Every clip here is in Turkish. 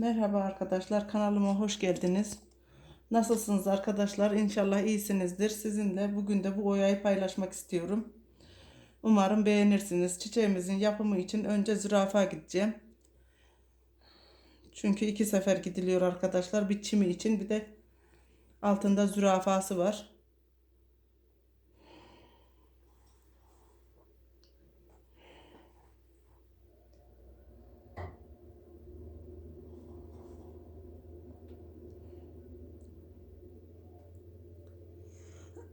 Merhaba arkadaşlar kanalıma hoş geldiniz. Nasılsınız arkadaşlar? İnşallah iyisinizdir. Sizinle bugün de bu oyayı paylaşmak istiyorum. Umarım beğenirsiniz. Çiçeğimizin yapımı için önce zürafa gideceğim. Çünkü iki sefer gidiliyor arkadaşlar. Bir çimi için bir de altında zürafası var.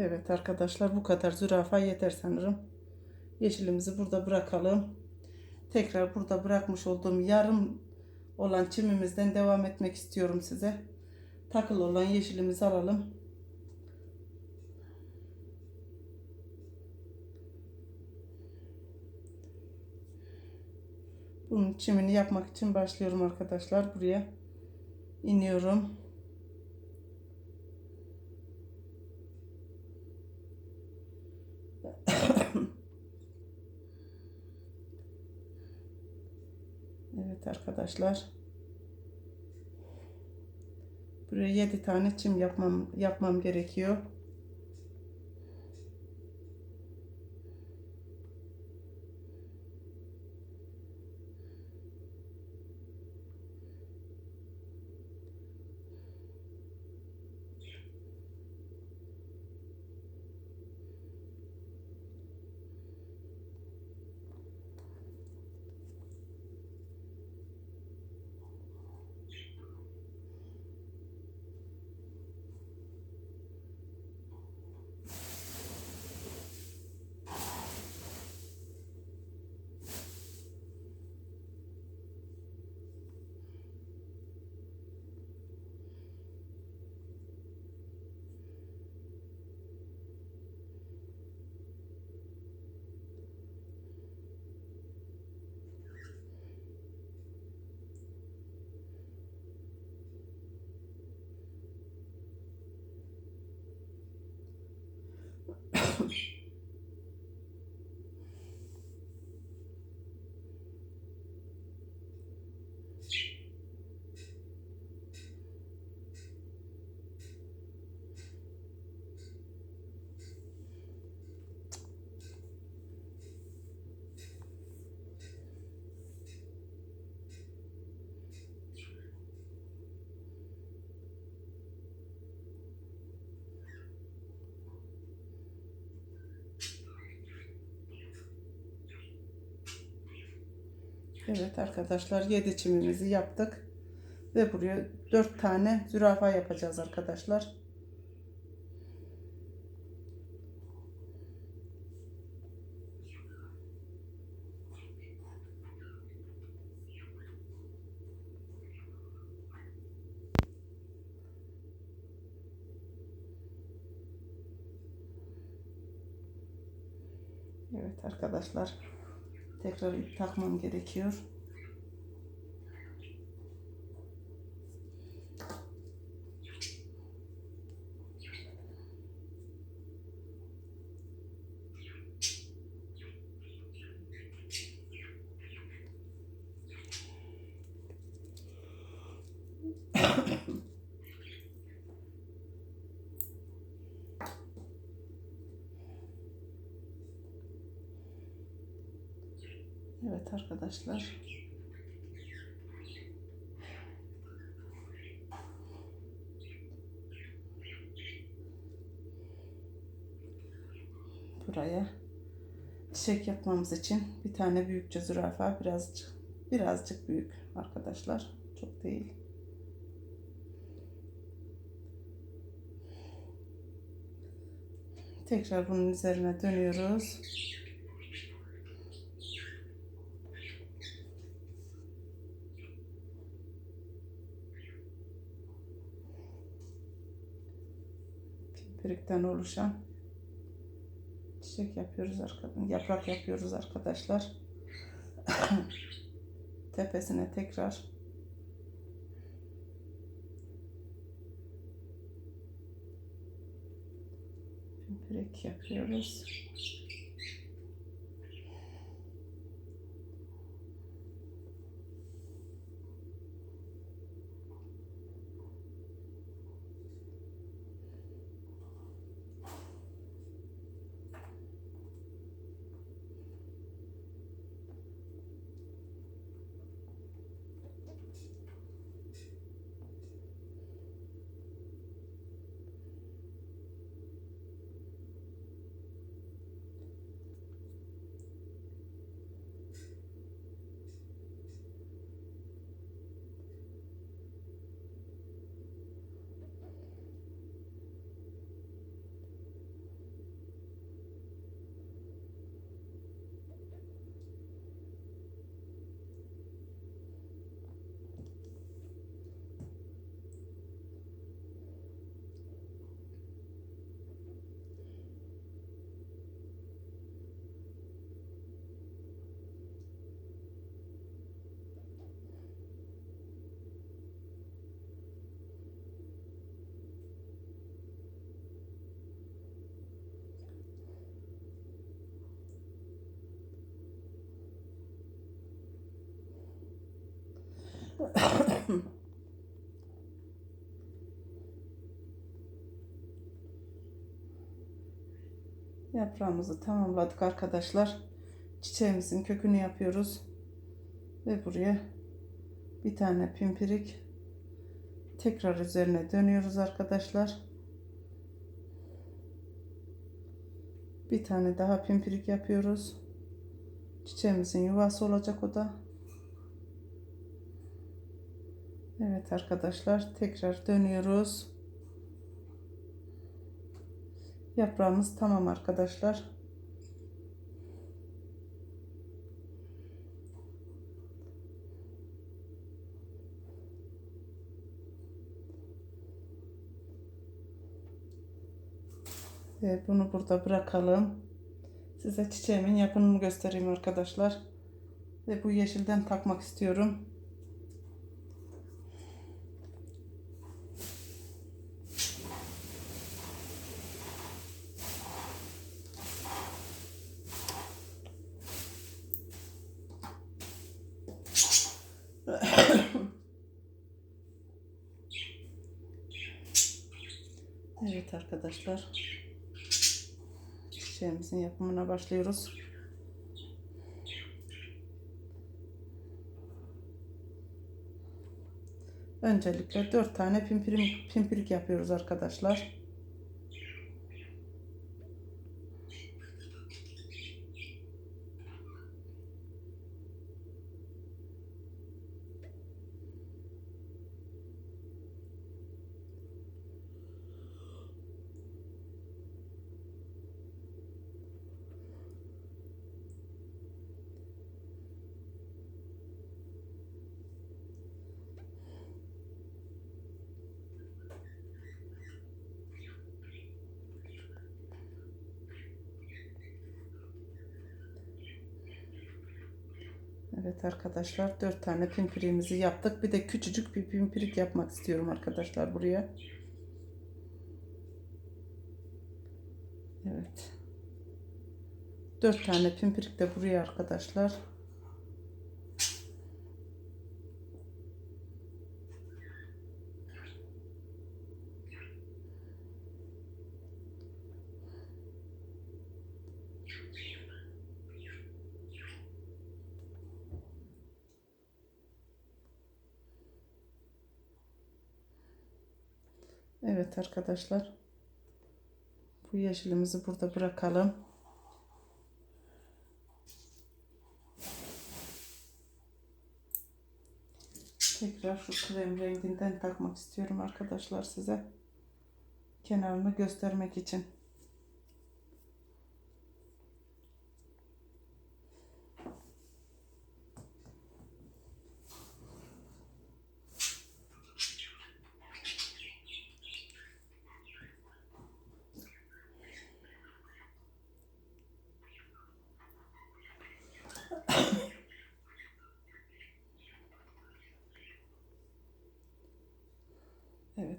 Evet arkadaşlar bu kadar zürafa yeter sanırım. Yeşilimizi burada bırakalım. Tekrar burada bırakmış olduğum yarım olan çimimizden devam etmek istiyorum size. Takıl olan yeşilimizi alalım. Bunun çimini yapmak için başlıyorum arkadaşlar. Buraya iniyorum. Evet arkadaşlar. Buraya 7 tane çim yapmam yapmam gerekiyor. Evet arkadaşlar yedi çimimizi yaptık. Ve buraya dört tane zürafa yapacağız arkadaşlar. Evet arkadaşlar Tekrar ip takmam gerekiyor. Evet arkadaşlar. Buraya çiçek yapmamız için bir tane büyükçe zürafa birazcık birazcık büyük arkadaşlar. Çok değil. Tekrar bunun üzerine dönüyoruz. Pimpirikten oluşan çiçek yapıyoruz arkadan. Yaprak yapıyoruz arkadaşlar. Tepesine tekrar pimpirik yapıyoruz. Yaprağımızı tamamladık arkadaşlar. Çiçeğimizin kökünü yapıyoruz. Ve buraya bir tane pimpirik tekrar üzerine dönüyoruz arkadaşlar. Bir tane daha pimpirik yapıyoruz. Çiçeğimizin yuvası olacak o da. Evet arkadaşlar tekrar dönüyoruz. Yaprağımız tamam arkadaşlar. Ve bunu burada bırakalım. Size çiçeğimin yapımını göstereyim arkadaşlar. Ve bu yeşilden takmak istiyorum. Evet arkadaşlar. Çiçeğimizin yapımına başlıyoruz. Öncelikle 4 tane pimpirik, pimpirik yapıyoruz arkadaşlar. Evet arkadaşlar dört tane pimpirimizi yaptık. Bir de küçücük bir pimpirik yapmak istiyorum arkadaşlar buraya. Evet. Dört tane pimpirik de buraya arkadaşlar. Arkadaşlar. Bu yeşilimizi burada bırakalım. Tekrar şu krem renginden takmak istiyorum arkadaşlar size. Kenarını göstermek için.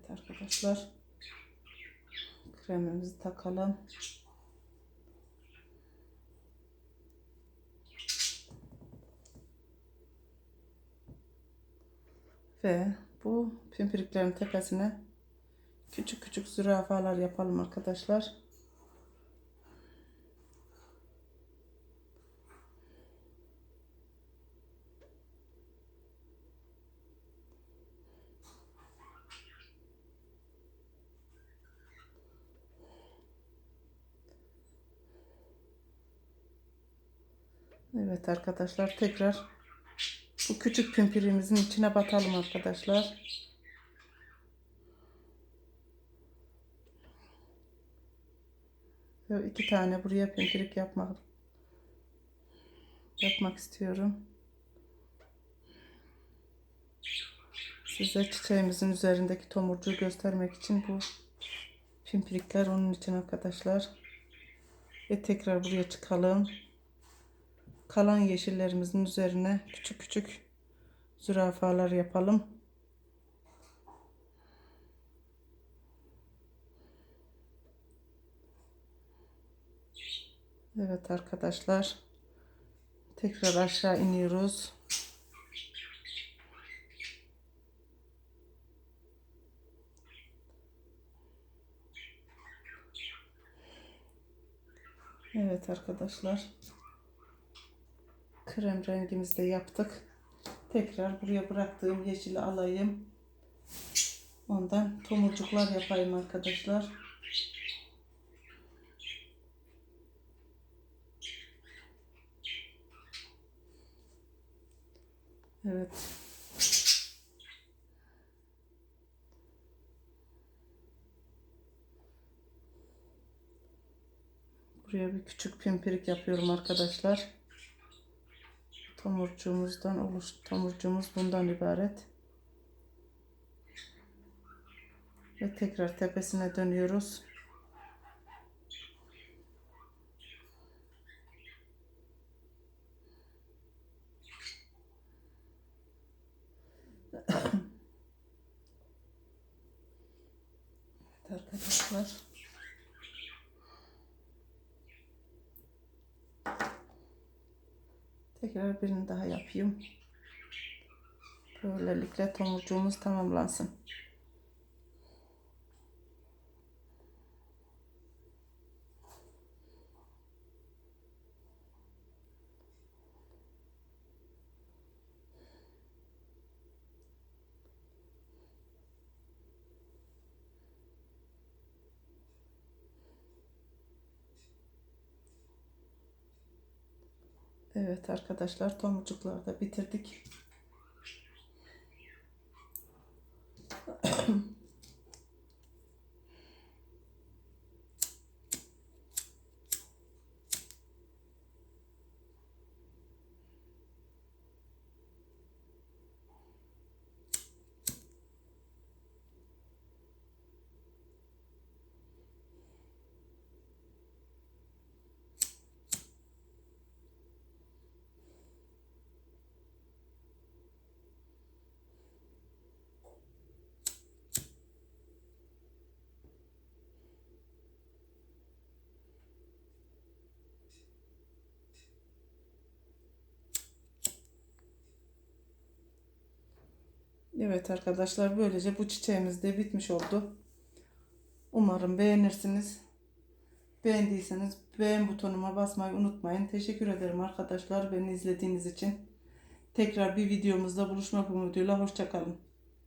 Arkadaşlar. Kremimizi takalım. Ve bu pimpiriklerin tepesine küçük küçük zürafalar yapalım arkadaşlar. Evet arkadaşlar tekrar bu küçük pimpirimizin içine batalım arkadaşlar. Ve iki tane buraya pimpirik yapmak yapmak istiyorum. Size çiçeğimizin üzerindeki tomurcuğu göstermek için bu pimpirikler onun için arkadaşlar. Ve tekrar buraya çıkalım kalan yeşillerimizin üzerine küçük küçük zürafalar yapalım. Evet arkadaşlar. Tekrar aşağı iniyoruz. Evet arkadaşlar krem rengimizi de yaptık. Tekrar buraya bıraktığım yeşili alayım. Ondan tomurcuklar yapayım arkadaşlar. Evet. Buraya bir küçük pimpirik yapıyorum arkadaşlar tomurcuğumuzdan oluş tomurcuğumuz bundan ibaret. Ve tekrar tepesine dönüyoruz. evet arkadaşlar. Birini daha yapayım. Böylelikle tomurcuğumuz tamamlansın. Evet arkadaşlar tomurcukları da bitirdik. Evet arkadaşlar böylece bu çiçeğimiz de bitmiş oldu. Umarım beğenirsiniz. Beğendiyseniz beğen butonuma basmayı unutmayın. Teşekkür ederim arkadaşlar beni izlediğiniz için. Tekrar bir videomuzda buluşmak umuduyla hoşçakalın.